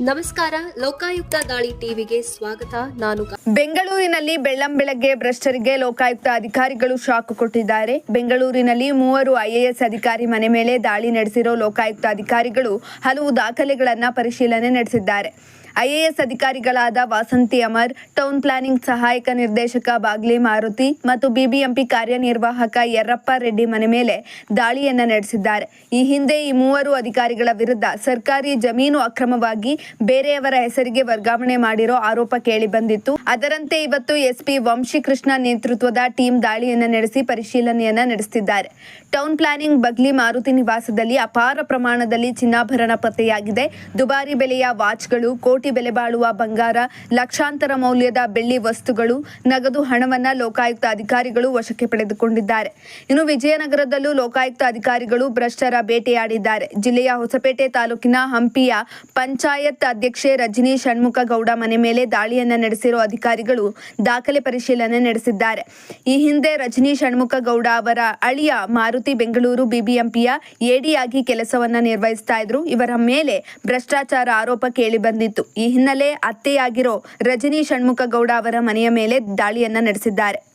ನಮಸ್ಕಾರ, ಲೋಕಾಯುಕ್ತ ದಾಳಿ ಟಿವಿಗೆ ಸ್ವಾಗತ. ನಾನು ಬೆಂಗಳೂರಿನಲ್ಲಿ ಬೆಂಗಳೂರಿನಲ್ಲಿ ಬೆಳ್ಳಂಬೆಳಗ್ಗೆ ಭ್ರಷ್ಟರಿಗೆ ಲೋಕಾಯುಕ್ತ ಅಧಿಕಾರಿಗಳು ಶಾಕ್ ಕೊಟ್ಟಿದ್ದಾರೆ. ಬೆಂಗಳೂರಿನಲ್ಲಿ ಮೂವರು ಐಎಎಸ್ ಅಧಿಕಾರಿ ಮನೆ ಮೇಲೆ ದಾಳಿ ನಡೆಸಿರೋ ಲೋಕಾಯುಕ್ತ ಅಧಿಕಾರಿಗಳು ಹಲವು ದಾಖಲೆಗಳನ್ನ ಪರಿಶೀಲನೆ ನಡೆಸಿದ್ದಾರೆ. ಐಎಎಸ್ ಅಧಿಕಾರಿಗಳಾದ ವಾಸಂತಿ ಅಮರ್, ಟೌನ್ ಪ್ಲಾನಿಂಗ್ ಸಹಾಯಕ ನಿರ್ದೇಶಕ ಬಾಗ್ಲಿ ಮಾರುತಿ ಮತ್ತು ಬಿಬಿಎಂಪಿ ಕಾರ್ಯನಿರ್ವಾಹಕ ಯರ್ರಪ್ಪ ರೆಡ್ಡಿ ಮನೆ ಮೇಲೆ ದಾಳಿಯನ್ನ ನಡೆಸಿದ್ದಾರೆ. ಈ ಹಿಂದೆ ಈ ಮೂವರು ಅಧಿಕಾರಿಗಳ ವಿರುದ್ಧ ಸರ್ಕಾರಿ ಜಮೀನು ಅಕ್ರಮವಾಗಿ ಬೇರೆಯವರ ಹೆಸರಿಗೆ ವರ್ಗಾವಣೆ ಮಾಡಿರೋ ಆರೋಪ ಕೇಳಿ ಬಂದಿತ್ತು. ಅದರಂತೆ ಇವತ್ತು ಎಸ್ಪಿ ವಂಶಿಕೃಷ್ಣ ನೇತೃತ್ವದ ಟೀಮ್ ದಾಳಿಯನ್ನು ನಡೆಸಿ ಪರಿಶೀಲನೆಯನ್ನ ನಡೆಸುತ್ತಿದ್ದಾರೆ ಟೌನ್ ಪ್ಲಾನಿಂಗ್ ಬಗ್ಲಿ ಮಾರುತಿ ನಿವಾಸದಲ್ಲಿ ಅಪಾರ ಪ್ರಮಾಣದಲ್ಲಿ ಚಿನ್ನಾಭರಣ ಪತ್ತೆಯಾಗಿದೆ. ದುಬಾರಿ ಬೆಲೆಯ ವಾಚ್ಗಳು, ಕೋಟಿ ಬೆಲೆ ಬಾಳುವ ಬಂಗಾರ, ಲಕ್ಷಾಂತರ ಮೌಲ್ಯದ ಬೆಳ್ಳಿ ವಸ್ತುಗಳು, ನಗದು ಹಣವನ್ನ ಲೋಕಾಯುಕ್ತ ಅಧಿಕಾರಿಗಳು ವಶಕ್ಕೆ ಪಡೆದುಕೊಂಡಿದ್ದಾರೆ. ಇನ್ನು ವಿಜಯನಗರದಲ್ಲೂ ಲೋಕಾಯುಕ್ತ ಅಧಿಕಾರಿಗಳು ಭ್ರಷ್ಟರ ಬೇಟೆಯಾಡಿದ್ದಾರೆ. ಜಿಲ್ಲೆಯ ಹೊಸಪೇಟೆ ತಾಲೂಕಿನ ಹಂಪಿಯ ಪಂಚಾಯತ್ ಅಧ್ಯಕ್ಷೆ ರಜನಿ ಷಣ್ಮುಖಗೌಡ ಮನೆ ಮೇಲೆ ದಾಳಿಯನ್ನು ನಡೆಸಿರೋ ಅಧಿಕಾರಿಗಳು ದಾಖಲೆ ಪರಿಶೀಲನೆ ನಡೆಸಿದ್ದಾರೆ. ಈ ಹಿಂದೆ ರಜನಿ ಷಣ್ಮುಖಗೌಡ ಅವರ ಅಳಿಯ ಮಾರುತಿ ಬೆಂಗಳೂರು ಬಿಬಿಎಂಪಿಯ ಎಡಿಯಾಗಿ ಕೆಲಸವನ್ನ ನಿರ್ವಹಿಸ್ತಾ ಇದ್ರು. ಇವರ ಮೇಲೆ ಭ್ರಷ್ಟಾಚಾರ ಆರೋಪ ಕೇಳಿ ಬಂದಿತ್ತು. ಈ ಹಿನ್ನೆಲೆ ಅತ್ತೆಯಾಗಿರೋ ರಜನಿ ಷಣ್ಮುಖಗೌಡ ಅವರ ಮನೆಯ ಮೇಲೆ ದಾಳಿಯನ್ನ ನಡೆಸಿದ್ದಾರೆ.